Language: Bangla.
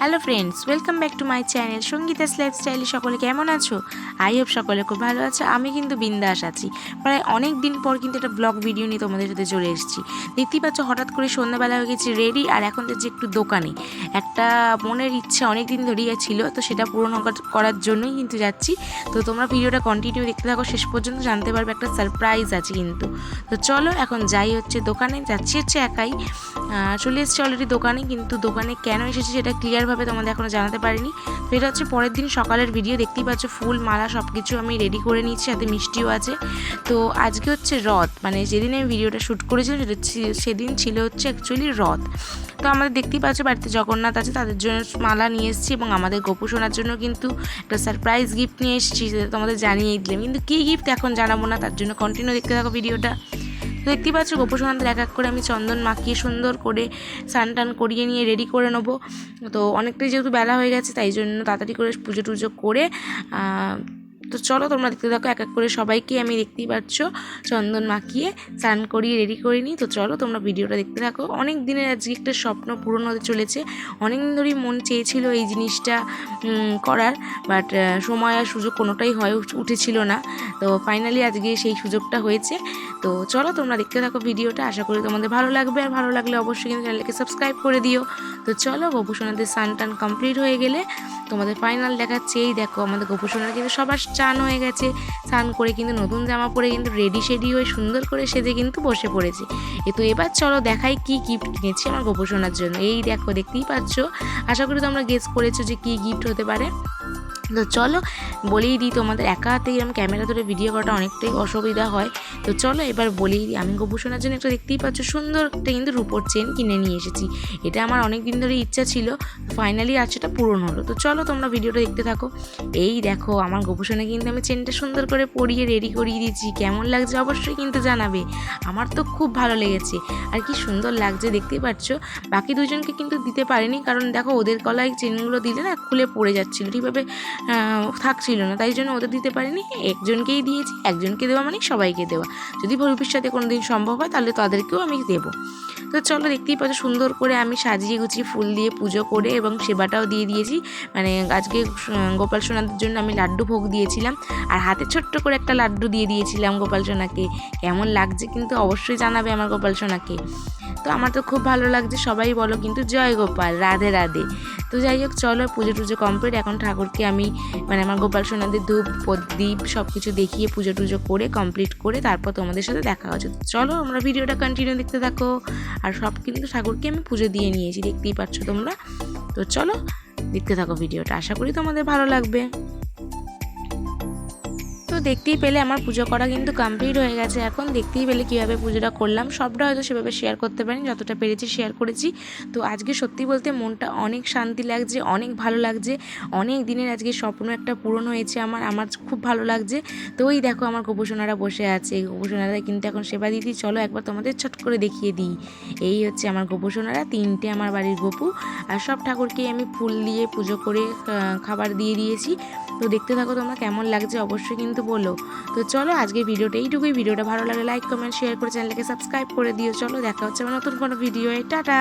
Hello friends welcome back to my channel Sangeeta's লাইফস্টাইলে সকলে কেমন আছো? আই হোপ সকলে খুব ভালো আছো, আমি কিন্তু বিন্দাস আছি। প্রায় অনেক দিন পর কিন্তু একটা ব্লগ ভিডিও নিয়ে তোমাদের সাথে চলে এসেছি। দেখতেই পাচ্ছ, হঠাৎ করে সন্ধ্যাবেলা হয়ে গেছি রেডি আর এখন যাচ্ছি একটু দোকানে। একটা মনের ইচ্ছা অনেক দিন ধরেই ছিল, তো সেটা পূরণ করার জন্যই কিন্তু যাচ্ছি। তো তোমরা ভিডিওটা কন্টিনিউ দেখতে থাকো, শেষ পর্যন্ত জানতে পারবে একটা সারপ্রাইজ আছে কিন্তু। তো চলো, এখন যাই হচ্ছে দোকানে, যাচ্ছি হচ্ছে একাই। চলে এসেছি অলরেডি দোকানে, কিন্তু দোকানে কেন এসেছি সেটা ক্লিয়ারভাবে তোমাদের এখনও জানাতে পারিনি। তো এটা হচ্ছে পরের দিন সকালের ভিডিও দেখতেই পাচ্ছ ফুল, মালা সব কিছু আমি রেডি করে নিয়েছি সাথে মিষ্টিও আছে। তো আজকে হচ্ছে রথ মানে যেদিন আমি ভিডিওটা শ্যুট করেছিলাম সেটা সেদিন ছিল হচ্ছে অ্যাকচুয়ালি রথ। তো আমাদের দেখতেই পাচ্ছ বাড়িতে জগন্নাথ আছে, তাদের জন্য মালা নিয়ে এসেছি এবং আমাদের গোপু শোনার জন্য কিন্তু একটা সারপ্রাইজ গিফট নিয়ে এসেছি, সেটা তোমাদের জানিয়েই দিলাম। কিন্তু কী গিফট এখন জানাব না, তার জন্য কন্টিনিউ দেখতে থাকো ভিডিওটা দেখতেই পাচ্ছ, গোপসোনাদের এক এক করে আমি চন্দন মাখিয়ে সুন্দর করে স্নান টান করিয়ে নিয়ে রেডি করে নেব। তো অনেকটাই যেহেতু বেলা হয়ে গেছে, তাই জন্য তাড়াতাড়ি করে পুজো টুজো করে তো চলো তোমরা দেখতে থাকো, এক এক করে সবাইকে আমি দেখতেই পাচ্ছ। চন্দন মাখিয়ে স্নান করিয়ে রেডি করে নিই। তো চলো তোমরা ভিডিওটা দেখতে থাকো। অনেক দিনের আজকে একটা স্বপ্ন পূরণ হতে চলেছে। অনেক দিন ধরেই মন চেয়েছিল এই জিনিসটা করার। বাট সময় আর সুযোগ কোনোটাই হয়ে উঠ- উঠেছিল না। তো ফাইনালি আজকে সেই সুযোগটা হয়েছে। তো চলো তোমরা দেখতে থাকো ভিডিওটা। আশা করি তোমাদের ভালো লাগবে। আর ভালো লাগলে অবশ্যই কিন্তু চ্যানেলকে সাবস্ক্রাইব করে দিও। তো চলো গোপুসোনাদের স্নান টান কমপ্লিট হয়ে গেলে তোমাদের ফাইনাল দেখাচ্ছে এই দেখো, আমাদের গোপুসোনার কিন্তু সবার চান হয়ে গেছে। স্নান করে কিন্তু নতুন জামা পরে কিন্তু রেডি শেডি হয়ে সুন্দর করে সেজে কিন্তু বসে পড়েছে। এ তো এবার চলো দেখাই কি গিফট কিনেছি আমার গোপুসোনার জন্য। এই দেখো, দেখতেই পাচ্ছ। আশা করি তোমরা গেস করেছ যে কি গিফট হতে পারে। তো চলো বলেই দিই তোমাদের, একা হাতেই আমি ক্যামেরা ধরে ভিডিও করাটা অনেকটাই অসুবিধা হয়। তো চলো এবার বলেই দিই, আমি গোপুসোনার জন্য একটা দেখতেই পাচ্ছ, সুন্দর একটা কিন্তু রূপোর চেন কিনে নিয়ে এসেছি। এটা আমার অনেক দিন ধরে ইচ্ছা ছিল ফাইনালি আজ সেটা পূরণ হলো। তো চলো তোমরা ভিডিওটা দেখতে থাকো। এই দেখো, আমার গোপুসোনা কিন্তু আমি চেনটা সুন্দর করে পরিয়ে রেডি করিয়ে দিয়েছি। কেমন লাগছে অবশ্যই কিন্তু জানাবে। আমার তো খুব ভালো লেগেছে। আর কি সুন্দর লাগছে, দেখতেই পাচ্ছ। বাকি দুজনকে কিন্তু দিতে পারিনি, কারণ দেখো ওদের গলায় চেনগুলো দিলে না খুলে পড়ে যাচ্ছিল। ঠিকভাবে থাকছিল না। তাই জন্য ওদের দিতে পারিনি। একজনকেই দিয়েছি, একজনকে দেওয়া মানে সবাইকে দেওয়া। যদি ভবিষ্যতে কোনো দিন সম্ভব হয়, তাহলে তাদেরকেও আমি দেবো। তো চলো, দেখতেই পাচ্ছ সুন্দর করে আমি সাজিয়ে গুছিয়ে ফুল দিয়ে পুজো করে এবং সেবাটাও দিয়ে দিয়েছি। মানে আজকে গোপাল সোনাদের জন্য আমি লাড্ডু ভোগ দিয়েছিলাম। আর হাতে ছোট্ট করে একটা লাড্ডু দিয়ে দিয়েছিলাম গোপাল সোনাকে। কেমন লাগছে কিন্তু অবশ্যই জানাবে আমার গোপাল সোনাকে। তো আমার তো খুব ভালো লাগছে, সবাই বলো কিন্তু জয় গোপাল, রাধে রাধে। তো যাই হোক, চলো পুজো টুজো কমপ্লিট এখন ঠাকুরকে আমি মানে আমার গোপাল সোনাদের ধূপ প্রদীপ সব কিছু দেখিয়ে পুজো টুজো করে কমপ্লিট করে তারপর তোমাদের সাথে দেখা হচ্ছে। চলো আমরা ভিডিওটা কন্টিনিউ দেখতে থাকো। আর সব কিন্তু ঠাকুরকে আমি পুজো দিয়ে নিয়েছি, দেখতেই পাচ্ছ তোমরা। তো চলো দেখতে থাকো ভিডিওটা আশা করি তোমাদের ভালো লাগবে। দেখতেই পেলে আমার পুজো করা কিন্তু কমপ্লিট হয়ে গেছে। এখন দেখতেই পেলে কীভাবে পুজোটা করলাম। সবটা হয়তো সেভাবে শেয়ার করতে পারিনি, যতটা পেরেছি শেয়ার করেছি। তো আজকে সত্যি বলতে মনটা অনেক শান্তি লাগছে, অনেক ভালো লাগছে। অনেক দিনের আজকে স্বপ্ন একটা পূরণ হয়েছে আমার আমার খুব ভালো লাগছে। তো ওই দেখো আমার গোপোষণারা বসে আছে। গোপোষণারা কিন্তু এখন সেবা দিদি চলো একবার তোমাদের ছট করে দেখিয়ে দিই। এই হচ্ছে আমার গোপোষণারা তিনটে আমার বাড়ির গোপু। আর সব ঠাকুরকেই আমি ফুল দিয়ে পুজো করে খাবার দিয়ে দিয়েছি। তো দেখতে থাকো তোমরা কেমন লাগছে অবশ্যই কিন্তু বলো। তো চলো আজকে ভিডিওটা এইটুকুই। ভিডিওটা ভালো লাগে লাইক কমেন্ট শেয়ার করে চ্যানেলকে সাবস্ক্রাইব করে দিও। চলো দেখা হচ্ছে আমার নতুন কোনো ভিডিও টাটা!